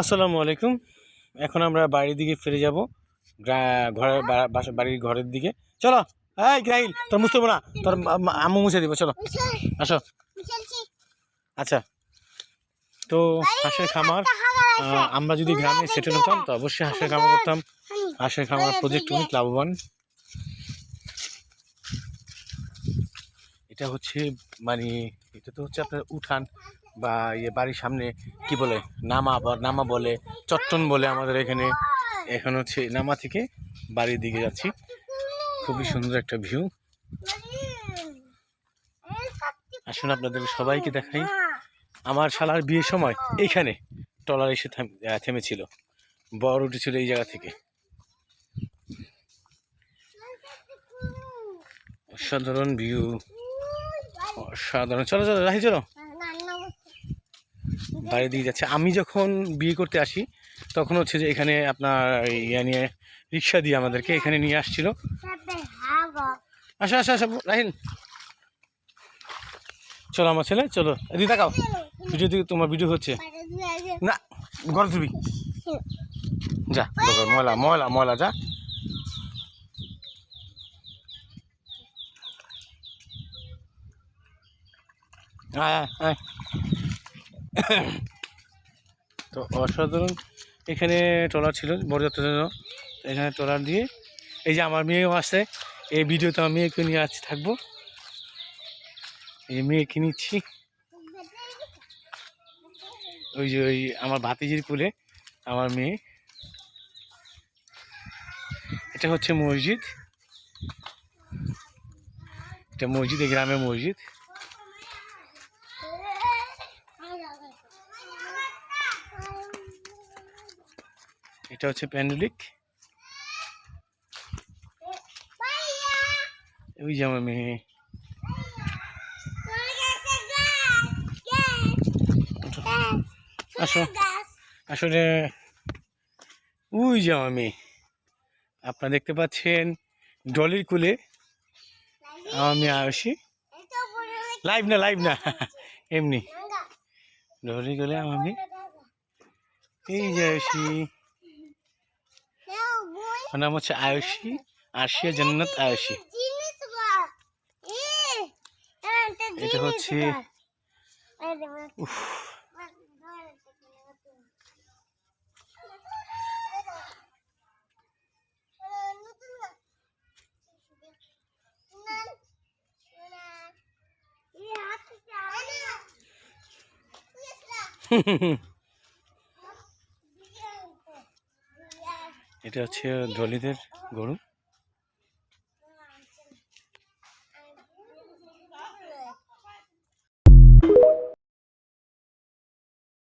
আসসালামু আলাইকুম। এখন আমরা বাড়ির দিকে ফিরে যাব। ঘরের বাড়ির ঘরের দিকে। চলো। এই গ্রাহিল তোর মুছতে না। তোর আম্মু মুছে দিব, চলো। আসো। আচ্ছা। তো হাঁসের খামার আমরা যদি গ্রামে সেটেল হতাম তো অবশ্যই হাঁসের খামার করতাম। হাঁসের খামার প্রজেক্ট অনেক লাভবান। এটা হচ্ছে মানে এটা তো হচ্ছে আপনার উঠান। বা ইয়ে বাড়ির সামনে কি বলে, নামা বা নামা বলে চট্টন বলে আমাদের এখানে। এখন হচ্ছে নামা থেকে বাড়ির দিকে যাচ্ছি। খুবই সুন্দর একটা ভিউ আসুন আপনাদের সবাইকে দেখাই। আমার শালার বিয়ের সময় এইখানে ট্রলার এসে থেমেছিল। বড় উঠেছিল এই জায়গা থেকে। অসাধারণ ভিউ অসাধারণ। চলো চলো, রাহি, চলো। বাইরে দিয়ে যাচ্ছে। আমি যখন বিয়ে করতে আসি, তখন হচ্ছে যে এখানে আপনার ইয়া নিয়ে, রিক্সা দিয়ে আমাদেরকে এখানে নিয়ে আসছিল। আসো আসো আসো, রাহিন। চলো আমার ছেলে, চলো। এদিকে তাকাও। ভিডিও দিকে তোমার ভিডিও হচ্ছে। না ঘরে তুলবি যা ময়লা ময়লা ময়লা, যা। হ্যাঁ আয়। তো অসাধারণ এখানে ট্রলার ছিল বরযাত্রার জন্য। এখানে ট্রলার দিয়ে এই যে আমার মেয়েও আসছে, এই ভিডিওতে আমি মেয়েকে নিয়ে আসছি থাকব। এই মেয়েকে নিচ্ছি। ওই যে ওই আমার ভাতিজির কুলে আমার মেয়ে। এটা হচ্ছে মসজিদ। এটা মসজিদ, এই গ্রামের মসজিদ। এটা হচ্ছে প্যান্ডেলিক। ওই যে আমার মেয়ে। আসো। আসলে ওই যে আমার মেয়ে। আপনারা দেখতে পাচ্ছেন ডলির কুলে। আমার মেয়ে আয়সী লাইভ না লাইভ না। এমনি। ডলির কুলে আমার মেয়ে। এই যে আয়সী ওর নাম হচ্ছে আয়ুষী আশিয়া জান্নাত আয়ুষী। এটা হচ্ছে উফ। এটা হচ্ছে দলিদের গরু।